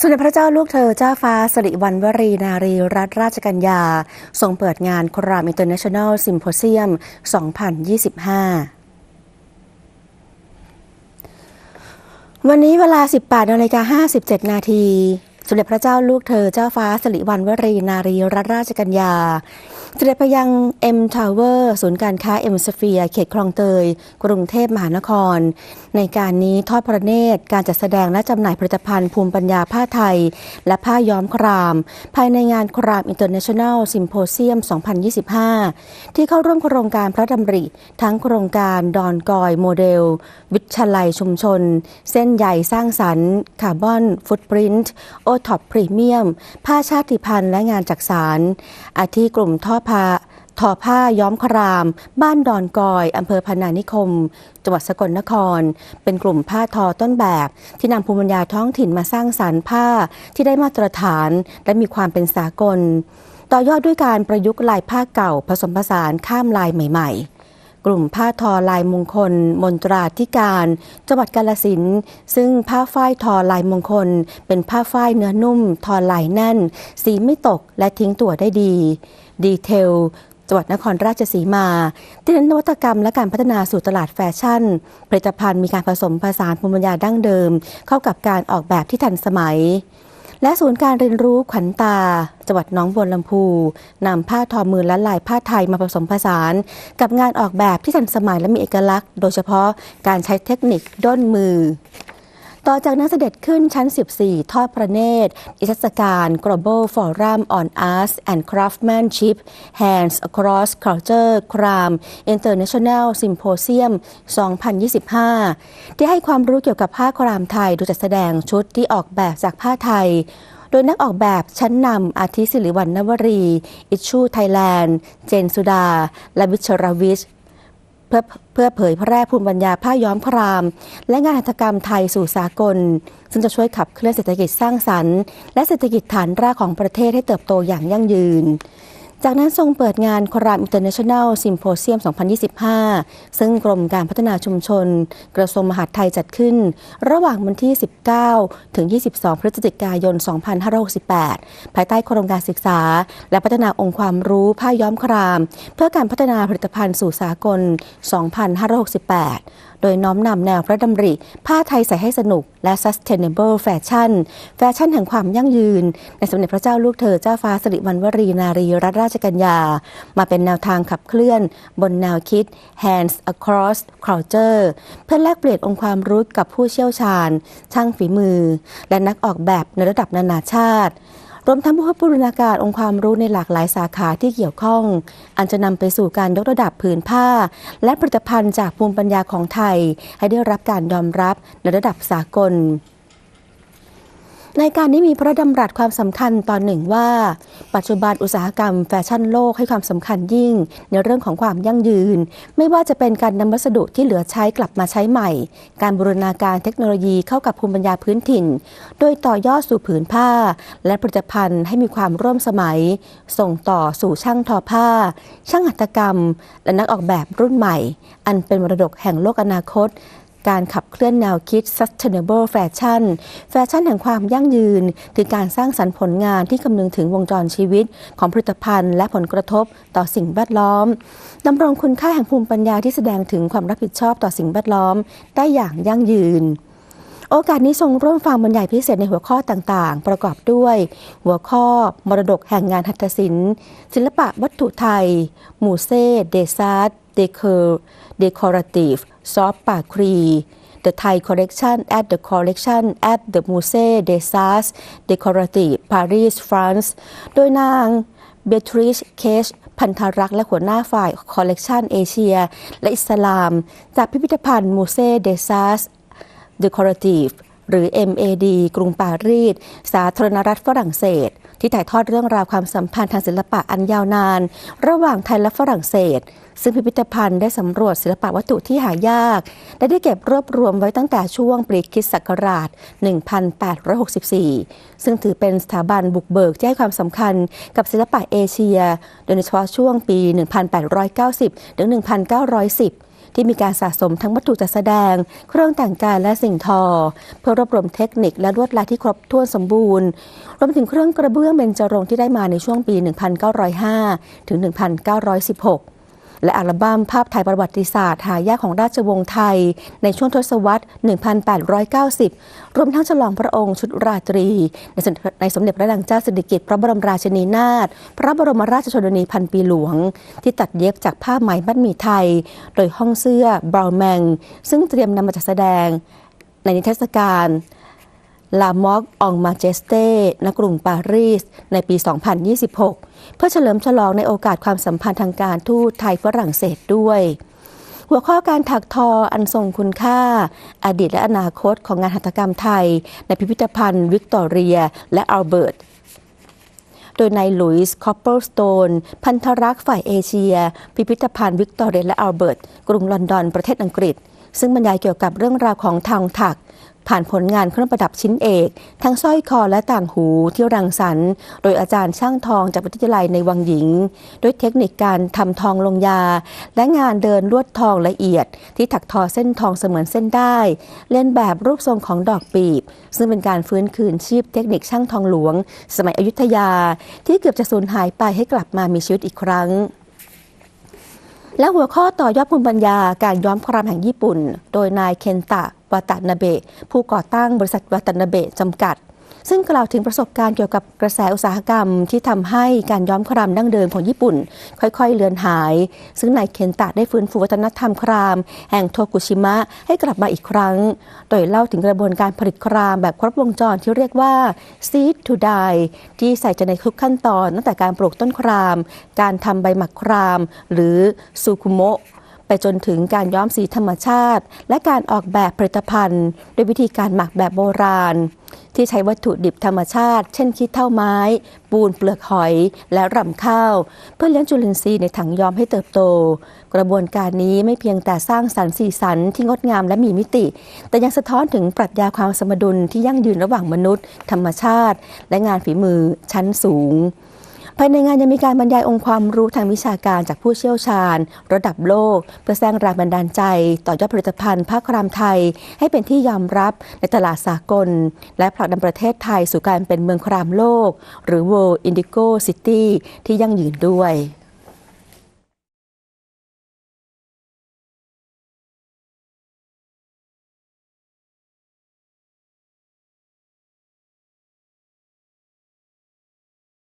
สมเด็จพระเจ้าลูกเธอเจ้าฟ้าสิริวัณวรีนารีรัตนราชกัญญา ทรงเปิดงานครามอินเตอร์เนชั่นแนลซิมโพเซียม 2025วันนี้เวลา 18นาฬิกา57 นาทีสมเด็จพระเจ้าลูกเธอเจ้าฟ้าสิริวัณวรีนารีรัตนราชกัญญา เสด็จไปยัง M Tower ศูนย์การค้า M Sphere เขตคลองเตย กรุงเทพมหานคร ในการนี้ทอดพระเนตรการจัดแสดงและจำหน่ายผลิตภัณฑ์ภูมิปัญญาผ้าไทย และผ้าย้อมคราม ภายในงานคราม International Symposium 2025 ที่เข้าร่วมโครงการพระดำริ ทั้งโครงการดอนกอยโมเดล วิชลัยชุมชน เส้นใยสร้างสรรค์คาร์บอนฟุตปรินต์โอท็อปพรีเมียมผ้าชาติพันธุ์และงานจักสารอาทิกลุ่มทอผ้าทอผ้าย้อมคราม บ้านดอนกอย อำเภอพนานิคม จังหวัดสกลนคร เป็นกลุ่มผ้าทอต้นแบบ ที่นำภูมิปัญญาท้องถิ่นมาสร้างสรรค์ผ้าที่ได้มาตรฐานและมีความเป็นสากล ต่อยอดด้วยการประยุกต์ลายผ้าเก่า ผสมผสานข้ามลายใหม่ ๆกลุ่มผ้าทอลายมงคล มนตราธิการ จังหวัดกาลสินธุ์ซึ่งผ้าฝ้ายทอลายมงคล เป็นผ้าฝ้ายเนื้อนุ่ม ทอลายแน่น สีไม่ตกและทิ้งตัวได้ดี ดีเทลจังหวัดนครราชสีมาที่เน้นนวัตกรรมและการพัฒนาสู่ตลาดแฟชั่น ผลิตภัณฑ์มีการผสมผสานภูมิปัญญาดั้งเดิม เข้ากับการออกแบบที่ทันสมัย และศูนย์การเรียนรู้ขวัญตา จังหวัดน้องบัวลำพูนำผ้าทอมือและลายผ้าไทยมาผสมผสาน กับงานออกแบบที่ทันสมัยและมีเอกลักษณ์ โดยเฉพาะการใช้เทคนิคด้นมือ ต่อจากนั้นเสด็จขึ้นชั้น 14 ทอดพระเนตรอิทรรศการ Global Forum on Arts and Craftsmanship Hands Across Culture Crime International Symposium 2025 ที่ให้ความรู้เกี่ยวกับผ้าครามไทย โดยจัดแสดงชุดที่ออกแบบจากผ้าไทยโดยนักออกแบบชั้นนำอาทิสิริวัณณวรี อิชชูไทยแลนด์ เจนสุดา และวิชรวิช เพื่อเพื่อเผยแพร่ภูมิปัญญาผ้าย้อมพราม และงานหัตถกรรมไทยสู่สากล ซึ่งจะช่วยขับเคลื่อนเศรษฐกิจสร้างสรรค์ และเศรษฐกิจฐานรากของประเทศให้เติบโตอย่างยั่งยืน จากนั้นทรงเปิดงานครามอินเตอร์เนชั่นแนลซิมโพเซียม 2025 ซึ่งกรมการพัฒนาชุมชน กระทรวงมหาดไทยจัดขึ้น ระหว่างวันที่ 19 ถึง 22 พฤศจิกายน 2568 ภายใต้โครงการศึกษา และพัฒนาองค์ความรู้ผ้าย้อมคราม เพื่อการพัฒนาผลิตภัณฑ์สู่สากล 2568 โดยน้อมนำแนวพระดำริ ผ้าไทยใส่ให้สนุกและ sustainable fashion แฟชั่นแห่งความยั่งยืน ในสมเด็จพระเจ้าลูกเธอเจ้าฟ้าสิริวัณวรีนารีรัตนราชกัญญา มาเป็นแนวทางขับเคลื่อน บนแนวคิด hands across culture เพื่อแลกเปลี่ยนองค์ความรู้กับผู้เชี่ยวชาญ ช่างฝีมือ และนักออกแบบในระดับนานาชาติ รวมทั้งผู้บูรณาการองค์ความรู้ในหลากหลายสาขาที่เกี่ยวข้อง อันจะนำไปสู่การยกระดับผืนผ้า และผลิตภัณฑ์จากภูมิปัญญาของไทย ให้ได้รับการยอมรับในระดับสากล ในการนี้มีพระดำรัสความสำคัญตอนหนึ่งว่า ปัจจุบันอุตสาหกรรมแฟชั่นโลกให้ความสำคัญยิ่ง ในเรื่องของความยั่งยืน ไม่ว่าจะเป็นการนำวัสดุที่เหลือใช้กลับมาใช้ใหม่ การบูรณาการเทคโนโลยีเข้ากับภูมิปัญญาพื้นถิ่น โดยต่อยอดสู่ผืนผ้า และผลิตภัณฑ์ให้มีความร่วมสมัย ส่งต่อสู่ช่างทอผ้า ช่างหัตถกรรม และนักออกแบบรุ่นใหม่ อันเป็นมรดกแห่งโลกอนาคต การขับเคลื่อนแนวคิด sustainable fashion แฟชั่นแห่งความยั่งยืน คือการสร้างสรรค์ผลงานที่คำนึงถึงวงจรชีวิต ของผลิตภัณฑ์ และผลกระทบต่อสิ่งแวดล้อมดำรงคุณค่าแห่งภูมิปัญญาที่แสดงถึงความรับผิดชอบต่อสิ่งแวดล้อม ได้อย่างยั่งยืนโอกาสนี้ทรงร่วมฟังบรรยายพิเศษในหัวข้อต่างๆ ประกอบด้วย หัวข้อ มรดกแห่งงานหัตถศิลป์ ศิลปะวัตถุไทย มูเซ่เดซาร์ เดเคอร์เดคอราติฟซอฟปาครี The Thai Collection at the Collection at the Musée des Arts Décoratifs Paris France โดยนางเบทริชเคชพันธรักษ์และหัวหน้าฝ่ายคอลเลกชันเอเชีย และอิสลาม จากพิพิธภัณฑ์มูเซ่เดซัส Decorative หรือ MAD กรุงปารีส สาธารณรัฐฝรั่งเศส ที่ถ่ายทอดเรื่องราวความสัมพันธ์ทางศิลปะอันยาวนาน ระหว่างไทยและฝรั่งเศส ซึ่งพิพิธภัณฑ์ได้สำรวจศิลปะวัตถุที่หายากและได้เก็บรวบรวมไว้ตั้งแต่ช่วงปรีคริสต์ศักราช 1864 ซึ่งถือเป็นสถาบันบุกเบิกที่ให้ความสำคัญกับศิลปะเอเชีย โดยเฉพาะช่วงปี 1890 ถึง 1910 ที่มีการสะสมทั้งวัตถุจัดแสดง เครื่องแต่งกายและสิ่งทอ เพื่อรวบรวมเทคนิคและลวดลายที่ครบถ้วนสมบูรณ์ รวมถึงเครื่องกระเบื้องเบญจรงค์ที่ได้มาในช่วงปี 1905 ถึง 1916 และอัลบั้มภาพถ่ายประวัติศาสตร์หายากของราชวงศ์ไทย ในช่วงทศวรรษ 1890 รวมทั้งฉลองพระองค์ชุดราตรี ในสมเด็จพระนางเจ้าสิริกิติ์พระบรมราชินีนาถพระบรมราชชนนีพันปีหลวง ที่ตัดเย็บจากผ้าไหมมัดหมี่ไทย โดยห้องเสื้อบราวแมงซึ่งเตรียมนำมาจัดแสดงในนิทรรศการ ลามอกองมาเจสเตณกรุงปารีส ในปี 2026 เพื่อเฉลิมฉลองในโอกาสความสัมพันธ์ทางการทูตไทยฝรั่งเศสด้วย หัวข้อการถักทออันทรงคุณค่า อดีตและอนาคตของงานหัตถกรรมไทย ในพิพิธภัณฑ์ วิกตอเรีย และอัลเบิร์ตโดยนายหลุยส์คอปเปอร์สโตน พันธรักษ์ฝ่ายเอเชีย พิพิธภัณฑ์วิกตอเรียและอัลเบิร์ต กรุงลอนดอนประเทศอังกฤษ ซึ่งบรรยายเกี่ยวกับเรื่องราวของทางถัก ผ่านผลงานเครื่องประดับชิ้นเอก ทั้งสร้อยคอและต่างหูที่รังสรรค์ โดยอาจารย์ช่างทองจากวิทยาลัยในวังหญิง ด้วยเทคนิคการทำทองลงยา และงานเดินลวดทองละเอียด ที่ถักทอเส้นทองเสมือนเส้นได้ เล่นแบบรูปทรงของดอกปีบ ซึ่งเป็นการฟื้นคืนชีพเทคนิคช่างทองหลวง สมัยอยุธยา ที่เกือบจะสูญหายไปให้กลับมามีชีวิตอีกครั้งและหัวข้อต่อยอดภูมิปัญญาการย้อมครามแห่งญี่ปุ่น โดยนายเคนตะ วาตานาเบะผู้ก่อตั้งบริษัทวาตานาเบะจำกัด ซึ่งกล่าวถึงประสบการณ์เกี่ยวกับกระแสอุตสาหกรรม ที่ทำให้การย้อมครามดั้งเดิมของญี่ปุ่น ค่อยๆ เลือนหาย ซึ่งนายเคนตะได้ฟื้นฟูวัฒนธรรมคราม แห่งโทกุชิมะให้กลับมาอีกครั้ง โดยเล่าถึงกระบวนการผลิตครามแบบครบวงจรที่เรียกว่า seed to die ที่ใส่ใจในทุกขั้นตอนตั้งแต่การปลูกต้นคราม การทำใบหมักคราม หรือซูคุโมะ ไปจนถึงการย้อมสีธรรมชาติ และการออกแบบผลิตภัณฑ์ ด้วยวิธีการหมักแบบโบราณ ที่ใช้วัตถุดิบธรรมชาติ เช่นขี้เท่าไม้ ปูนเปลือกหอย และรำข้าว เพื่อเลี้ยงจุลินทรีย์ในถังย้อมให้เติบโต กระบวนการนี้ไม่เพียงแต่สร้างสรรค์สีสันที่งดงามและมีมิติ แต่ยังสะท้อนถึงปรัชญาความสมดุลที่ยั่งยืนระหว่างมนุษย์ ธรรมชาติ และงานฝีมือชั้นสูง ภายในงานยังมีการบรรยายองค์ความรู้ทางวิชาการจากผู้เชี่ยวชาญ ระดับโลก เพื่อสร้างแรงบันดาลใจ ต่อยอดผลิตภัณฑ์ผ้าครามไทย ให้เป็นที่ยอมรับในตลาดสากล และผลักดันประเทศไทยสู่การเป็นเมืองครามโลก หรือ World Indigo City ที่ยั่งยืนด้วย